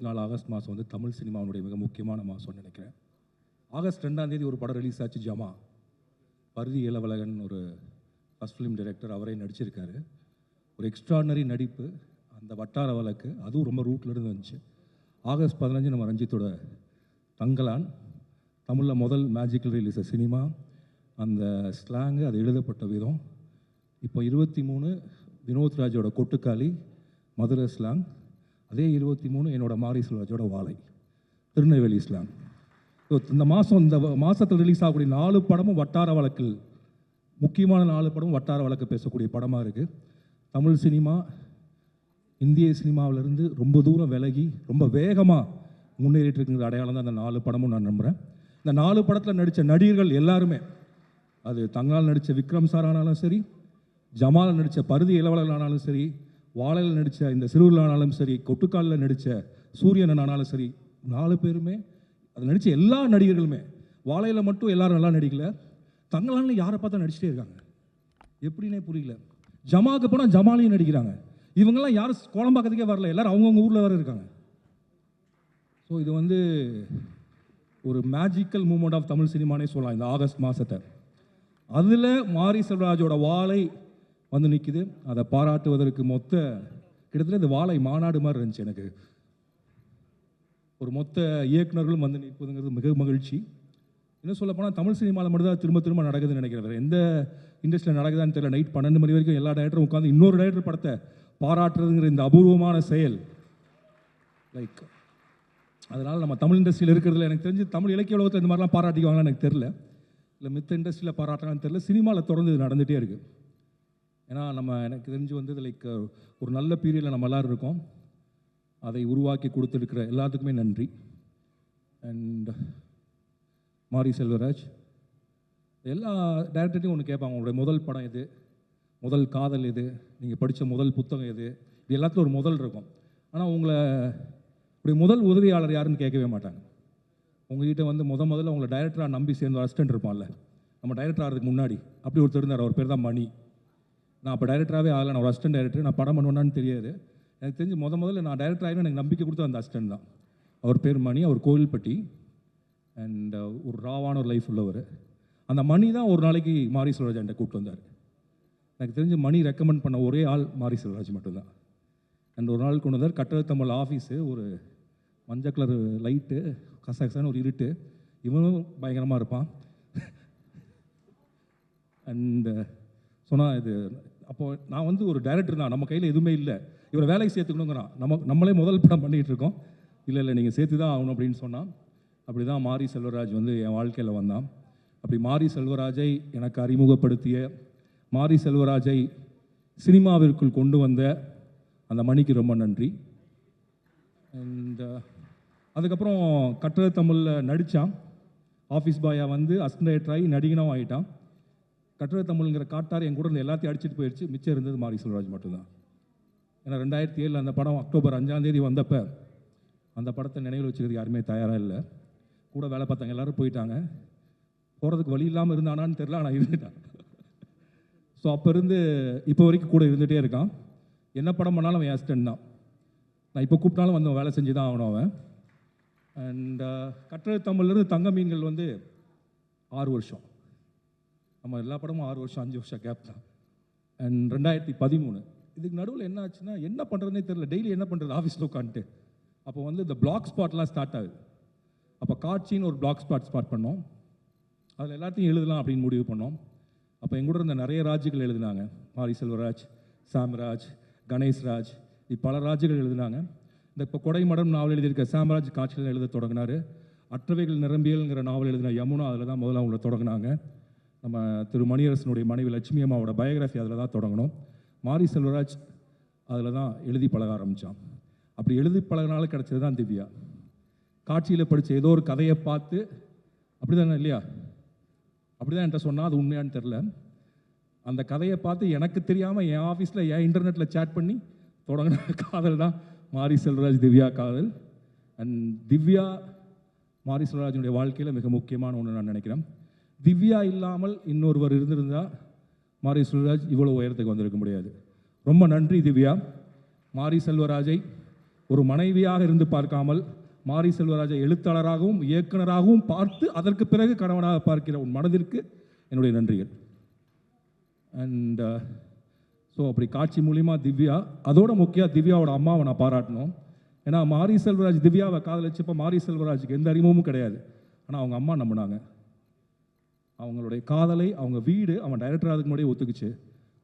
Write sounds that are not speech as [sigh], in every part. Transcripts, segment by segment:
நாள் ஆகஸ்ட் மாதம் வந்து தமிழ் சினிமாவுடைய மிக முக்கியமான மாதம்னு நினைக்கிறேன். ஆகஸ்ட் ரெண்டாம் தேதி ஒரு படம் ரிலீஸ் ஆச்சு ஜமா. பருதி இளவலகன் ஒரு ஃபஸ்ட் ஃபிலிம் டைரக்டர் அவரே நடிச்சிருக்காரு. ஒரு எக்ஸ்ட்ராடனரி நடிப்பு அந்த வட்டார வழக்கு அதுவும் ரொம்ப ரூட்ல இருந்து வந்துச்சு. ஆகஸ்ட் பதினஞ்சு நம்ம ரஞ்சித்தோட தங்கலான். தமிழில் முதல் மேஜிக்கல் ரிலீஸ் சினிமா. அந்த ஸ்லாங்கு அது எழுதப்பட்ட விதம். இப்போ இருபத்தி மூணு வினோத் ராஜோட கொட்டுக்காளி மதுரை ஸ்லாங் அதே இருபத்தி மூணு என்னோடய மாரி செல்வராஜோட வாழை. திருநெல்வேலி இஸ்லாம். இந்த மாதம் இந்த மாதத்தில் ரிலீஸ் ஆகக்கூடிய நாலு படமும் வட்டார வழக்கில் முக்கியமான நாலு படமும் வட்டார வழக்கு பேசக்கூடிய படமாக இருக்குது தமிழ் சினிமா இந்திய சினிமாவிலேருந்து ரொம்ப தூரம் விலகி ரொம்ப வேகமாக முன்னேறிட்டு இருக்கிற அடையாளம் தான் அந்த நாலு படமும் நான் நம்புகிறேன் இந்த நாலு படத்தில் நடித்த நடிகர்கள் எல்லாருமே அது தங்கால் நடித்த விக்ரம் சார் ஆனாலும் சரி ஜமால் நடித்த பருதி இளவலன் ஆனாலும் சரி வாழையில் நடித்த இந்த சிறுவர்களானாலும் ஆனாலும் சரி கொட்டுக்காலில் நடித்த சூரியன் ஆனாலும் சரி நாலு பேருமே அது நடித்த எல்லா நடிகர்களுமே வாழையில் மட்டும் எல்லாரும் நல்லா நடிக்கல. தங்களானில் யாரை பார்த்தா நடிச்சிட்டே இருக்காங்க. எப்படின்னே புரியல. ஜமாக்கு போனால் ஜமாலையும் நடிக்கிறாங்க. இவங்கெல்லாம் யாரும் கோலம்பாக்கத்துக்கே வரல. எல்லாரும் அவங்கவுங்க ஊரில் வர இருக்காங்க. ஸோ இது வந்து ஒரு மேஜிக்கல் மூமெண்ட் ஆஃப் தமிழ் சினிமானே சொல்லலாம் இந்த ஆகஸ்ட் மாதத்தை அதில் மாரி செல்வராஜோட வாழை வந்து நிற்கிது அதை பாராட்டுவதற்கு மொத்த கிட்டத்தட்ட இந்த வாழை மாநாடு மாதிரி இருந்துச்சு எனக்கு. ஒரு மொத்த இயக்குனர்களும் வந்து நிற்பதுங்கிறது மிக மகிழ்ச்சி. என்ன சொல்ல போனால் தமிழ் சினிமாவில் மட்டும்தான் திரும்ப திரும்ப நடக்குதுன்னு நினைக்கிறேன் எந்த இண்டஸ்ட்ரியில் நடக்குதான்னு தெரியல. நைட் பன்னெண்டு மணி வரைக்கும் எல்லா டேரக்டரும் உட்காந்து இன்னொரு டேரக்டர் படத்தை பாராட்டுறதுங்கிற இந்த அபூர்வமான செயல். லைக் அதனால் நம்ம தமிழ் இண்டஸ்ட்ரியில் இருக்கிறதுல எனக்கு தெரிஞ்சு தமிழ் இலக்கிய உலகத்தில் இந்த மாதிரிலாம் பாராட்டிக்குவாங்களா எனக்கு தெரில இல்லை மித்த இண்டஸ்ட்ரியில் பாராட்டுறாங்கன்னு தெரில சினிமாவில் தொடர்ந்து இது நடந்துகிட்டே இருக்குது ஏன்னா நம்ம எனக்கு தெரிஞ்சு வந்து லைக் ஒரு நல்ல பீரியடில் நம்ம எல்லாரும் இருக்கோம். அதை உருவாக்கி கொடுத்துருக்கிற எல்லாத்துக்குமே நன்றி. அண்ட் மாரி செல்வராஜ் எல்லா டேரக்டர்ட்டையும் ஒன்று கேட்பாங்க. உங்களுடைய முதல் படம் எது? முதல் காதல் எது? நீங்கள் படித்த முதல் புத்தகம் எது? இது எல்லாத்துலையும் ஒரு முதல் இருக்கும். ஆனால் உங்களை இப்படி முதல் உதவியாளர் யாருன்னு கேட்கவே மாட்டாங்க. உங்ககிட்ட வந்து முத முதல்ல உங்களை டைரக்டராக நம்பி சேர்ந்த அசிஸ்டன்ட் இருப்பான்ல. நம்ம டைரக்டர் ஆகிறதுக்கு முன்னாடி. அப்படி ஒருத்தர் இருந்தார். அவர் பேர் தான் மணி. நான் அப்போ டைரக்டராகவே ஆகலை. நான் ஒரு அசிஸ்டன்ட் டைரக்டர் நான் படம் பண்ணுவேன்னு தெரியாது. எனக்கு தெரிஞ்சு முத முதல்ல நான் டைரக்டர் ஆகினா எனக்கு நம்பிக்கை கொடுத்த அந்த அசிஸ்டன்ட் தான். அவர் பேர் மணி அவர் கோவில்பட்டி அண்ட் uh, ஒரு ராவான ஒரு லைஃப் உள்ளவர். அந்த மணி தான் ஒரு நாளைக்கு மாரி செல்வராஜ் என்கிட்ட கூப்பிட்டு வந்தார். எனக்கு தெரிஞ்சு மணி ரெக்கமெண்ட் பண்ண ஒரே ஆள் மாரி செல்வராஜ் மட்டும்தான். அண்ட் ஒரு நாள் கொண்டு வந்தார். கட்டளத்தமிழ் ஆஃபீஸு ஒரு மஞ்சள் கலர் லைட்டு கசகசான ஒரு இருட்டு. இவனும் பயங்கரமாக இருப்பான். [laughs] அண்டு uh, சொன்னால் இது அப்போ நான் வந்து ஒரு டைரக்டர் தான் நம்ம கையில் எதுவுமே இல்லை. இவரை வேலைக்கு சேர்த்துக்கணுங்கிறான். நம்ம நம்மளே முதல் படம் பண்ணிகிட்டு இருக்கோம். இல்லை இல்லை நீங்கள் சேர்த்து தான் ஆகணும் அப்படின்னு சொன்னான். அப்படி தான் மாரி செல்வராஜ் வந்து என் வாழ்க்கையில் வந்தான். அப்படி மாரி செல்வராஜை எனக்கு அறிமுகப்படுத்திய மாரி செல்வராஜை சினிமாவிற்குள் கொண்டு வந்த அந்த மணிக்கு ரொம்ப நன்றி. அண்ட் அதுக்கப்புறம் கட்டள தமிழில் நடித்தான் ஆஃபீஸ் பாயாக வந்து அசிஸ்டன்ட் நடிகனும் நடிகனாகவும் ஆகிட்டான் கட்டுரை தமிழ்ங்கிற காட்டார் என் கூட இருந்து எல்லாத்தையும் அடிச்சிட்டு போயிடுச்சு மிச்சம் இருந்தது மாரி செல்வராஜ் மட்டும்தான். ஏன்னா ரெண்டாயிரத்தி ஏழில் அந்த படம் அக்டோபர் அஞ்சாந்தேதி வந்தப்போ அந்த படத்தை நினைவில் வச்சுக்கிறது யாருமே தயாராக இல்லை. கூட வேலை பார்த்தாங்க எல்லோரும் போயிட்டாங்க. போகிறதுக்கு வழி இல்லாமல் இருந்தானான்னு தெரில ஆனால் இருந்துட்டான். ஸோ அப்போ இருந்து இப்போ வரைக்கும் கூட இருந்துகிட்டே இருக்கான். என்ன படம் பண்ணாலும் அவன் அசிஸ்டன்ட் தான். நான் இப்போ கூப்பிட்டாலும் வந்து வேலை செஞ்சு தான் ஆகணும் அவன். அண்ட் கட்டளை தமிழ்லேருந்து தங்க மீன்கள் வந்து ஆறு வருஷம். நம்ம எல்லா படமும் ஆறு வருஷம் அஞ்சு வருஷம் கேப் தான். அண்ட் ரெண்டாயிரத்தி பதிமூணு. இதுக்கு நடுவில் என்ன ஆச்சுன்னா என்ன பண்ணுறதுனே தெரில டெய்லி என்ன பண்ணுறது ஆஃபீஸில் உட்காந்துட்டு. அப்போ வந்து இந்த பிளாக் ஸ்பாட்லாம் ஸ்டார்ட் ஆகுது. அப்போ காட்சின்னு ஒரு பிளாக் ஸ்பாட் ஸ்டார்ட் பண்ணோம். அதில் எல்லாத்தையும் எழுதலாம் அப்படின்னு முடிவு பண்ணோம். அப்போ எங்கூட இருந்த நிறைய ராஜுகள் எழுதினாங்க. மாரி செல்வராஜ் சாம்ராஜ் கணேஷ்ராஜ் இப்படி பல ராஜுகள் எழுதினாங்க. இந்த இப்போ கொடைமடம் நாவல் எழுதியிருக்க சாம்ராஜ் காட்சிகள் எழுத தொடங்கினார். அற்றவைகள் நிரம்பியல்ங்கிற நாவல் எழுதின யமுனா அதில் தான் முதல்ல அவங்கள தொடங்கினாங்க. நம்ம திரு மணியரசனுடைய மனைவி லட்சுமி அம்மாவோட பயோகிராஃபி அதில் தான் தொடங்கணும். மாரி செல்வராஜ் அதில் தான் எழுதி பழக ஆரம்பித்தான் அப்படி எழுதி பழகினால கிடச்சது தான் திவ்யா. காட்சியில் படித்த ஏதோ ஒரு கதையை பார்த்து அப்படி தானே இல்லையா? அப்படி தான் என்கிட்ட சொன்னால் அது உண்மையான்னு தெரில அந்த கதையை பார்த்து எனக்கு தெரியாமல் என் ஆஃபீஸில் என் இன்டர்நெட்டில் சேட் பண்ணி தொடங்கின காதல் தான் மாரி செல்வராஜ் திவ்யா காதல். அண்ட் திவ்யா மாரி செல்வராஜனுடைய வாழ்க்கையில் மிக முக்கியமான ஒன்று நான் நினைக்கிறேன். திவ்யா இல்லாமல் இன்னொருவர் இருந்திருந்தால் மாரி செல்வராஜ் இவ்வளோ உயரத்துக்கு வந்திருக்க முடியாது. ரொம்ப நன்றி திவ்யா. மாரி செல்வராஜை ஒரு மனைவியாக இருந்து பார்க்காமல் மாரி செல்வராஜை எழுத்தாளராகவும் இயக்குனராகவும் பார்த்து அதற்கு பிறகு கணவனாக பார்க்கிற உன் மனதிற்கு என்னுடைய நன்றிகள். அண்ட் ஸோ uh, அப்படி காட்சி மூலிமா திவ்யா அதோட முக்கியம் திவ்யாவோட அம்மாவை நான் பாராட்டணும். ஏன்னா மாரி செல்வராஜ் திவ்யாவை காதலிச்சப்போ மாரி செல்வராஜுக்கு எந்த அறிமுகமும் கிடையாது. ஆனால் அவங்க அம்மா நம்பினாங்க. அவங்களுடைய காதலை அவங்க வீடு அவன் டைரக்டர் அதுக்கு முன்னாடியே ஒத்துக்குச்சு.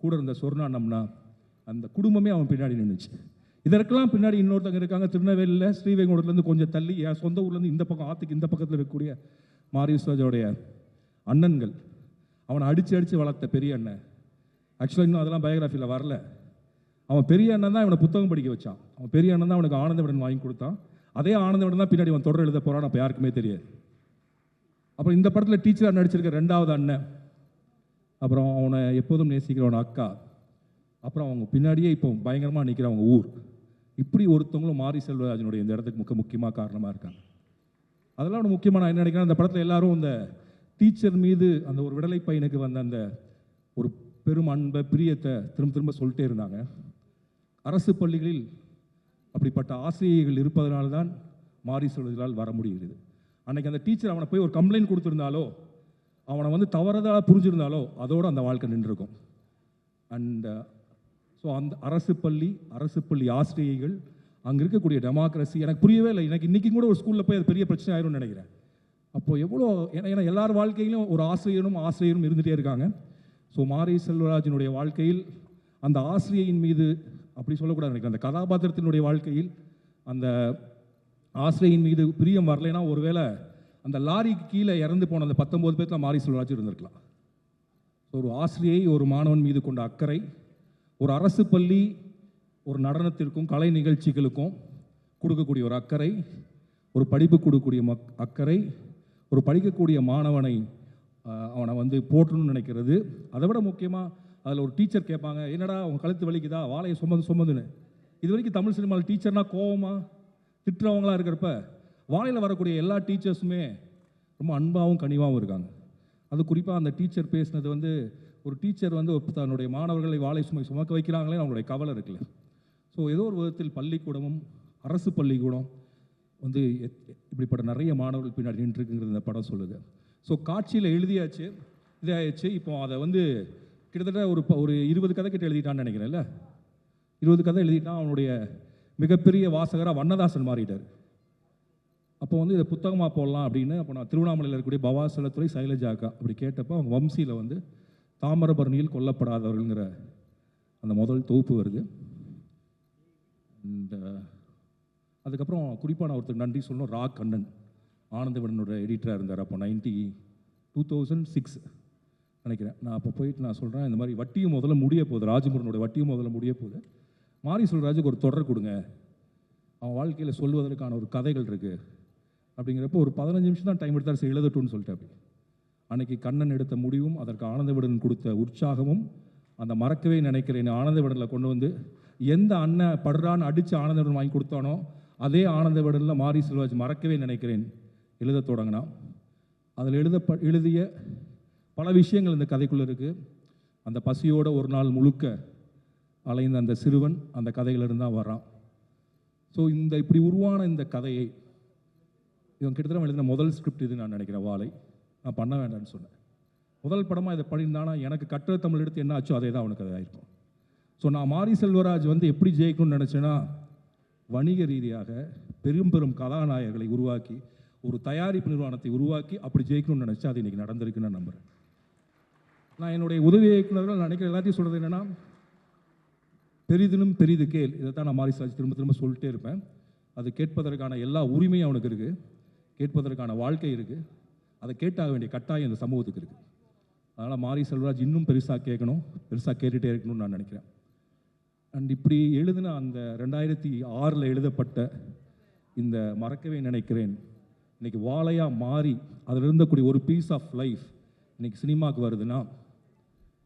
கூட இருந்த சொர்ணா நம்னா அந்த குடும்பமே அவன் பின்னாடி நின்றுச்சு இதற்கெல்லாம் பின்னாடி இன்னொருத்தங்க இருக்காங்க திருநெல்வேலியில் ஸ்ரீவைகுண்டத்துலேருந்து கொஞ்சம் தள்ளி என் சொந்த ஊர்லேருந்து இந்த பக்கம் ஆற்றுக்கு இந்த பக்கத்தில் இருக்கக்கூடிய மாரிஸ்வராஜோடைய அண்ணன்கள். அவனை அடித்து அடித்து வளர்த்த பெரிய அண்ணன். ஆக்சுவலாக இன்னும் அதெல்லாம் பயோகிராஃபியில் வரல. அவன் பெரிய அண்ணன் தான் இவனை புத்தகம் படிக்க வச்சான். அவன் பெரிய அண்ணன் தான் அவனுக்கு ஆனந்தவிடன் வாங்கி கொடுத்தான். அதே ஆனந்தவிடன் தான் பின்னாடி அவன் தொடர் எழுத போகிறான் அப்போ யாருக்குமே தெரியாது. அப்புறம் இந்த படத்தில் டீச்சராக நடிச்சிருக்க ரெண்டாவது அண்ணன். அப்புறம் அவனை எப்போதும் நேசிக்கிறவன் அக்கா. அப்புறம் அவங்க பின்னாடியே இப்போ பயங்கரமாக நிற்கிற அவங்க ஊர். இப்படி ஒருத்தவங்களும் மாரி செல்வராஜனுடைய இந்த இடத்துக்கு முக்க முக்கியமாக காரணமாக இருக்காங்க. அதெல்லாம் ஒன்று முக்கியமாக நான் என்ன நினைக்கிறேன் அந்த படத்தில் எல்லாரும் அந்த டீச்சர் மீது அந்த ஒரு விடலை பையனுக்கு வந்த அந்த ஒரு பெரும் அன்பை பிரியத்தை திரும்ப திரும்ப சொல்லிட்டே இருந்தாங்க. அரசு பள்ளிகளில் அப்படிப்பட்ட ஆசிரியர்கள் இருப்பதனால்தான் மாரி மாறி சொல்வதால் வர முடிகிறது. அன்றைக்கி அந்த டீச்சர் அவனை போய் ஒரு கம்ப்ளைண்ட் கொடுத்துருந்தாலோ அவனை வந்து தவறதாக புரிஞ்சிருந்தாலோ அதோடு அந்த வாழ்க்கை நின்றுருக்கும். அண்ட் ஸோ uh, அந்த அரசு பள்ளி அரசு பள்ளி ஆசிரியைகள் அங்கே இருக்கக்கூடிய டெமோக்ரஸி எனக்கு புரியவே இல்லை. எனக்கு இன்றைக்கும் கூட ஒரு ஸ்கூலில் போய் அது பெரிய பிரச்சனை ஆயிரும்னு நினைக்கிறேன். அப்போது எவ்வளோ ஏன்னா ஏன்னா எல்லார் வாழ்க்கையிலும் ஒரு ஆசிரியரும் ஆசிரியரும் இருந்துகிட்டே இருக்காங்க. ஸோ மாரி செல்வராஜனுடைய வாழ்க்கையில் அந்த ஆசிரியையின் மீது அப்படி சொல்லக்கூடாது நினைக்கிறேன். அந்த கதாபாத்திரத்தினுடைய வாழ்க்கையில் அந்த ஆசிரியின் மீது பிரியம் வரலைன்னா ஒருவேளை அந்த லாரிக்கு கீழே இறந்து போன அந்த பத்தொம்போது பேர்த்தில் மாரி செல்வராஜ் இருந்திருக்கலாம். ஒரு ஆசிரியை ஒரு மாணவன் மீது கொண்ட அக்கறை ஒரு அரசு பள்ளி ஒரு நடனத்திற்கும் கலை நிகழ்ச்சிகளுக்கும் கொடுக்கக்கூடிய ஒரு அக்கறை ஒரு படிப்பு கொடுக்கக்கூடிய மக் அக்கறை ஒரு படிக்கக்கூடிய மாணவனை அவனை வந்து போற்றணும்னு நினைக்கிறது. அதை விட முக்கியமாக அதில் ஒரு டீச்சர் கேட்பாங்க என்னடா அவன் கழுத்து வலிக்குதா? வாழையை சுமந்து சுமந்துன்னு. இது வரைக்கும் தமிழ் சினிமாவில் டீச்சர்னா கோவமாக திட்டுறவங்களாக இருக்கிறப்ப வாழையில் வரக்கூடிய எல்லா டீச்சர்ஸுமே ரொம்ப அன்பாகவும் கனிவாகவும் இருக்காங்க. அது குறிப்பாக அந்த டீச்சர் பேசினது வந்து ஒரு டீச்சர் வந்து தன்னுடைய மாணவர்களை வாழை சுமை சுமக்க வைக்கிறாங்களே அவங்களுடைய கவலை இருக்குல்ல. ஸோ ஏதோ ஒரு விதத்தில் பள்ளிக்கூடமும் அரசு பள்ளிக்கூடம் வந்து எத்- இப்படிப்பட்ட நிறைய மாணவர்கள் பின்னாடி நின்றுருக்குங்கிறது இந்த படம் சொல்லுது. ஸோ காட்சியில் எழுதியாச்சு இதாகிடுச்சு இப்போ அதை வந்து கிட்டத்தட்ட ஒரு ப- ஒரு இருபது கதை கிட்ட எழுதிட்டான்னு நினைக்கிறேன்ல. இருபது கதை எழுதிட்டான் அவனுடைய மிகப்பெரிய வாசகராக வண்ணதாசன் மாறிட்டார். அப்போ வந்து இதை புத்தகமாக போடலாம் அப்படின்னு அப்போ நான் திருவண்ணாமலையில் இருக்கக்கூடிய பவாசலத்துறை சைலஜாக்கா அப்படி கேட்டப்போ அவங்க வம்சியில் வந்து தாமிரபரணியில் கொல்லப்படாதவர்கள்ங்கிற அந்த முதல் தொகுப்பு வருது. இந்த அதுக்கப்புறம் குறிப்பாக நான் ஒருத்தர் நன்றி சொல்லணும். ரா கண்ணன் ஆனந்தவனோட எடிட்டராக இருந்தார். அப்போ நைன்டி டூ தௌசண்ட் சிக்ஸ் நினைக்கிறேன். நான் அப்போ போயிட்டு நான் சொல்கிறேன் இந்த மாதிரி வட்டியும் முதல்ல முடிய போகுது. ராஜமுருனோட வட்டியும் முதல்ல முடிய போகுது. மாரி சொல்ராஜுக்கு ஒரு தொடர் கொடுங்க. அவன் வாழ்க்கையில் சொல்வதற்கான ஒரு கதைகள் இருக்குது அப்படிங்கிறப்போ ஒரு பதினஞ்சு நிமிஷம் தான் டைம் எடுத்தார் சரி எழுதட்டும்னு சொல்லிட்டு அப்படி. அன்னைக்கு கண்ணன் எடுத்த முடிவும் அதற்கு ஆனந்தவிடன் கொடுத்த உற்சாகமும் அந்த மறக்கவே நினைக்கிறேன் ஆனந்தவிடனில் கொண்டு வந்து எந்த அண்ணன் படுறான்னு அடித்து ஆனந்தவிடன் வாங்கி கொடுத்தானோ அதே ஆனந்தவிடனில் மாரி செல்வாஜ் மறக்கவே நினைக்கிறேன். எழுதத் தொடங்கினான் அதில் எழுதப்ப எழுதிய பல விஷயங்கள் இந்த கதைக்குள்ளே இருக்குது அந்த பசியோட ஒரு நாள் முழுக்க அலைந்த அந்த சிறுவன் அந்த கதையிலிருந்து தான் வரான் ஸோ இந்த இப்படி உருவான இந்த கதையை இவன் கிட்டத்தட்ட எழுதின முதல் ஸ்கிரிப்ட் இது நான் நினைக்கிறேன் வாழை நான் பண்ண வேண்டாம்னு சொன்னேன். முதல் படமாக இதை பண்ணியிருந்தானா எனக்கு கட்டுரை தமிழ் எடுத்து என்ன ஆச்சோ அதே தான் அவனுக்கு இருக்கும் ஸோ நான் மாரி செல்வராஜ் வந்து எப்படி ஜெயிக்கணும்னு நினச்சேன்னா வணிக ரீதியாக பெரும் பெரும் கதாநாயகர்களை உருவாக்கி ஒரு தயாரிப்பு நிறுவனத்தை உருவாக்கி அப்படி ஜெயிக்கணும்னு நினச்சா அது இன்னைக்கு நடந்திருக்குன்னு நான் நம்புகிறேன் நான் என்னுடைய உதவி இயக்குநர்கள் நான் நினைக்கிற எல்லாத்தையும் சொல்கிறது என்னென்னா பெரிதிலும் பெரிது கேள். இதை தான் நான் மாரி திரும்ப திரும்ப சொல்லிட்டே இருப்பேன். அது கேட்பதற்கான எல்லா உரிமையும் அவனுக்கு இருக்குது கேட்பதற்கான வாழ்க்கை இருக்குது அதை கேட்டாக வேண்டிய கட்டாயம் இந்த சமூகத்துக்கு இருக்குது அதனால் மாரி செல்வராஜ் இன்னும் பெருசாக கேட்கணும். பெருசாக கேட்டுகிட்டே இருக்கணும்னு நான் நினைக்கிறேன். அண்ட் இப்படி எழுதின அந்த ரெண்டாயிரத்தி ஆறில் எழுதப்பட்ட இந்த மறக்கவே நினைக்கிறேன். இன்றைக்கி வாழையாக மாறி அதில் இருந்தக்கூடிய ஒரு பீஸ் ஆஃப் லைஃப் இன்றைக்கி சினிமாவுக்கு வருதுன்னா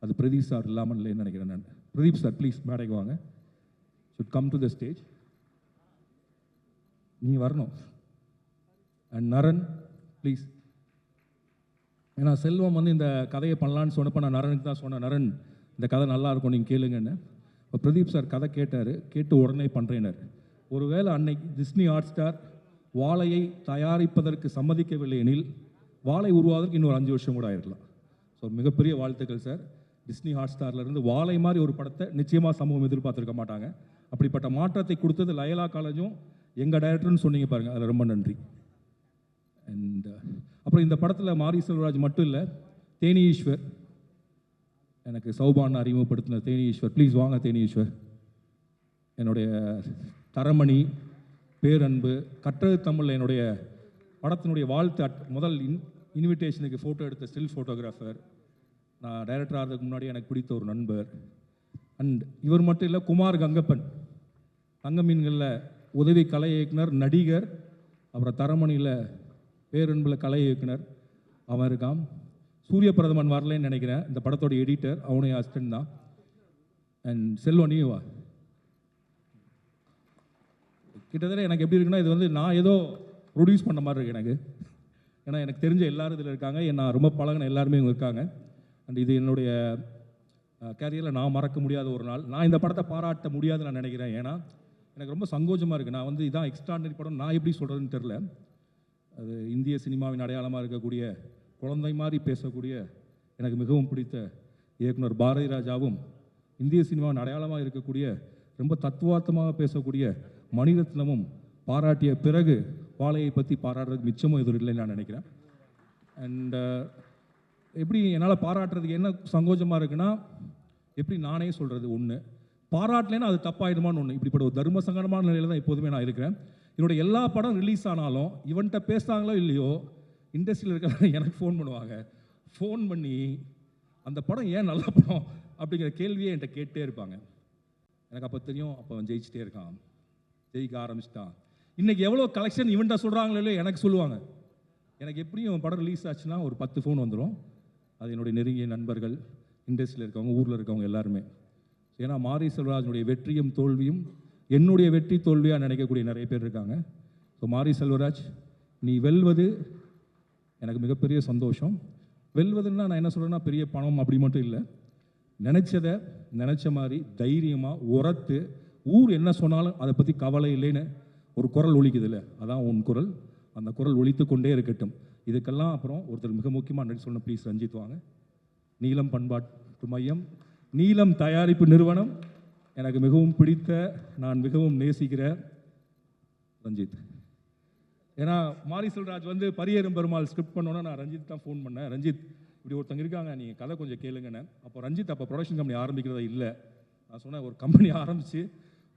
அது பிரதீப் சார் இல்லாமல் இல்லைன்னு நினைக்கிறேன் நான். பிரதீப் சார் ப்ளீஸ் மேடைக்கு வாங்க. Should come to the stage நீ வரணும். அண்ட் நரன் ப்ளீஸ் ஏன்னா செல்வம் வந்து இந்த கதையை பண்ணலான்னு சொன்னப்போ நான் நரனுக்கு தான் சொன்னேன். நரன் இந்த கதை நல்லா இருக்கும் நீங்கள் கேளுங்கன்னு. இப்போ பிரதீப் சார் கதை கேட்டார். கேட்டு உடனே பண்ணுறேனர் ஒருவேளை அன்னைக்கு டிஸ்னி ஹாட் ஸ்டார் வாழையை தயாரிப்பதற்கு சம்மதிக்கவில்லை எனில் வாழை உருவாவதற்கு இன்னொரு அஞ்சு வருஷம் கூட ஆயிருக்கலாம். ஸோ மிகப்பெரிய வாழ்த்துக்கள் சார் டிஸ்னி ஹாட் ஸ்டார்லேருந்து வாழை மாதிரி ஒரு படத்தை நிச்சயமாக சமூகம் எதிர்பார்த்துருக்க மாட்டாங்க. அப்படிப்பட்ட மாற்றத்தை கொடுத்தது லயலா காலேஜும் எங்கள் டைரக்டர்னு சொன்னீங்க பாருங்கள் அதில் ரொம்ப நன்றி. அண்ட் uh, அப்புறம் இந்த படத்தில் மாரி செல்வராஜ் மட்டும் இல்லை தேனி ஈஸ்வர். எனக்கு சௌபான் அறிமுகப்படுத்தின தேனி ஈஸ்வர். ப்ளீஸ் வாங்க தேனி ஈஸ்வர். என்னுடைய தரமணி பேரன்பு கற்றது தமிழில் என்னுடைய படத்தினுடைய வாழ்த்து அட் முதல் இன் இன்விடேஷனுக்கு ஃபோட்டோ எடுத்த ஸ்டில் ஃபோட்டோகிராஃபர் நான் டைரக்டர் ஆகிறதுக்கு முன்னாடி எனக்கு பிடித்த ஒரு நண்பர். அண்ட் இவர் மட்டும் இல்லை குமார் கங்கப்பன். தங்க மீன்களில் உதவி கலை இயக்குனர் நடிகர் அப்புறம் தரமணியில் பேரன்பில் கலை இயக்குனர். அவன் இருக்கான். சூரிய பிரதமன் வரலன்னு நினைக்கிறேன். இந்த படத்தோட எடிட்டர் அவனுடைய அஸ்டன் தான். அண்ட் செல்வம் நீ வா. கிட்டத்தட்ட எனக்கு எப்படி இருக்குன்னா இது வந்து நான் ஏதோ ப்ரொடியூஸ் பண்ண மாதிரி இருக்கு எனக்கு. ஏன்னா எனக்கு தெரிஞ்ச எல்லாரும் இதில் இருக்காங்க. நான் ரொம்ப பழகின எல்லாருமே இங்கே இருக்காங்க. அண்ட் இது என்னுடைய கேரியரில் நான் மறக்க முடியாத ஒரு நாள். நான் இந்த படத்தை பாராட்ட முடியாதுன்னு நான் நினைக்கிறேன். ஏன்னா எனக்கு ரொம்ப சங்கோஜமாக இருக்குது நான் வந்து இதான் எக்ஸ்ட்ராடனரி படம். நான் எப்படி சொல்கிறதுன்னு தெரில அது இந்திய சினிமாவின் அடையாளமாக இருக்கக்கூடிய குழந்தை மாதிரி பேசக்கூடிய எனக்கு மிகவும் பிடித்த இயக்குனர் பாரதி ராஜாவும் இந்திய சினிமாவின் அடையாளமாக இருக்கக்கூடிய ரொம்ப தத்துவார்த்தமாக பேசக்கூடிய மணிரத்னமும் பாராட்டிய பிறகு வாழையை பற்றி பாராடுறதுக்கு மிச்சமும் எதுவும் இல்லைன்னு நான் நினைக்கிறேன். அண்ட் எப்படி என்னால் பாராட்டுறதுக்கு என்ன சங்கோஜமாக இருக்குன்னா எப்படி நானே சொல்கிறது ஒன்று பாராட்டலைன்னா அது தப்பாயிடுமான்னு ஒன்று இப்படிப்பட்ட ஒரு தர்ம சங்கடமான நிலையில் தான் எப்போதுமே நான் இருக்கிறேன். என்னுடைய எல்லா படம் ரிலீஸ் ஆனாலும் இவன்கிட்ட பேசுகிறாங்களோ இல்லையோ இண்டஸ்ட்ரியில் இருக்கிற எனக்கு ஃபோன் பண்ணுவாங்க. ஃபோன் பண்ணி அந்த படம் ஏன் நல்ல படம் அப்படிங்கிற கேள்வியே என்கிட்ட கேட்டே இருப்பாங்க. எனக்கு அப்போ தெரியும் அப்போ அவன் ஜெயிச்சிட்டே இருக்கான். ஜெயிக்க ஆரம்பிச்சிட்டான். இன்றைக்கி எவ்வளோ கலெக்ஷன் இவன்ட்ட சொல்கிறாங்களோ இல்லையோ எனக்கு சொல்லுவாங்க. எனக்கு எப்படியும் படம் ரிலீஸ் ஆச்சுன்னா ஒரு பத்து ஃபோன் வந்துடும் அது என்னுடைய நெருங்கிய நண்பர்கள் இண்டஸ்ட்ரியில் இருக்கவங்க ஊரில் இருக்கவங்க எல்லாருமே. ஏன்னா மாரி செல்வராஜனுடைய வெற்றியும் தோல்வியும் என்னுடைய வெற்றி தோல்வியாக நினைக்கக்கூடிய நிறைய பேர் இருக்காங்க. ஸோ மாரி செல்வராஜ் நீ வெல்வது எனக்கு மிகப்பெரிய சந்தோஷம். வெல்வதுன்னா நான் என்ன சொல்கிறேன்னா பெரிய பணம் அப்படி மட்டும் இல்லை. நினச்சதை நினச்ச மாதிரி தைரியமாக உரத்து ஊர் என்ன சொன்னாலும் அதை பற்றி கவலை இல்லைன்னு ஒரு குரல் ஒலிக்குதுல்ல? அதான் உன் குரல். அந்த குரல் ஒழித்து கொண்டே இருக்கட்டும். இதுக்கெல்லாம் அப்புறம் ஒருத்தர் மிக முக்கியமாக நடிச்சு சொல்லணும். ப்ளீஸ் ரஞ்சித் வாங்க. நீலம் பண்பாட்டு மையம் நீலம் தயாரிப்பு நிறுவனம். எனக்கு மிகவும் பிடித்த நான் மிகவும் நேசிக்கிற ரஞ்சித். ஏன்னா மாரி செல்ராஜ் வந்து பரியேறும் பெருமாள் ஸ்கிரிப்ட் பண்ணோன்னா நான் ரஞ்சித் தான் ஃபோன் பண்ணேன். ரஞ்சித் இப்படி ஒருத்தங்க இருக்காங்க நீங்கள் கதை கொஞ்சம் கேளுங்கன்னு. அப்போ ரஞ்சித் அப்போ ப்ரொடக்ஷன் கம்பெனி ஆரம்பிக்கிறதா இல்லை. நான் சொன்னேன் ஒரு கம்பெனி ஆரம்பித்து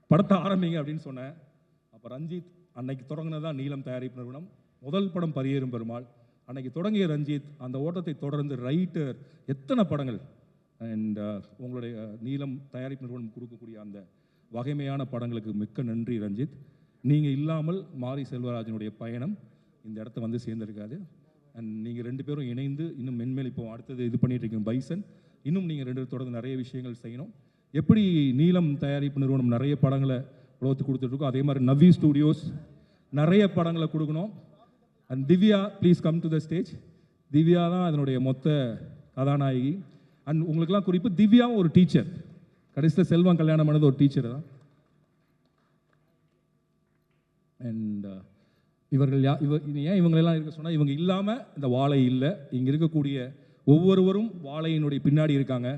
படத்தை ஆரம்பிங்க அப்படின்னு சொன்னேன். அப்போ ரஞ்சித் அன்னைக்கு தொடங்கினதான் நீலம் தயாரிப்பு நிறுவனம். முதல் படம் பரியேறும் பெருமாள். அன்னைக்கு தொடங்கிய ரஞ்சித் அந்த ஓட்டத்தை தொடர்ந்து ரைட்டர் எத்தனை படங்கள் அண்ட் uh, உங்களுடைய uh, நீளம் தயாரிப்பு நிறுவனம் கொடுக்கக்கூடிய அந்த வகைமையான படங்களுக்கு மிக்க நன்றி ரஞ்சித். நீங்கள் இல்லாமல் மாரி செல்வராஜனுடைய பயணம் இந்த இடத்த வந்து சேர்ந்திருக்காது. அண்ட் நீங்கள் ரெண்டு பேரும் இணைந்து இன்னும் மென்மேல் இப்போ அடுத்தது இது பண்ணிட்டு இருக்கீங்க பைசன். இன்னும் நீங்கள் ரெண்டு தொடர்ந்து நிறைய விஷயங்கள் செய்யணும். எப்படி நீளம் தயாரிப்பு நிறுவனம் நிறைய படங்களை உலகத்துக்கு கொடுத்துட்ருக்கோ அதே மாதிரி நவி ஸ்டூடியோஸ் நிறைய படங்களை கொடுக்கணும். And Divya please come to the stage Divya தான் அதனுடைய மொத்த கதாநாயகி. அண்ட் உங்களுக்கெல்லாம் குறிப்பு திவ்யாவும் ஒரு டீச்சர் கடைசியில் செல்வம் கல்யாணம் பண்ணது ஒரு டீச்சர் தான். அண்ட் uh, இவர்கள் யா இவ ஏன் இவங்களெல்லாம் இருக்க சொன்னால் இவங்க இல்லாமல் இந்த வாழை இல்லை. இங்கே இருக்கக்கூடிய ஒவ்வொருவரும் வாழையினுடைய பின்னாடி இருக்காங்க.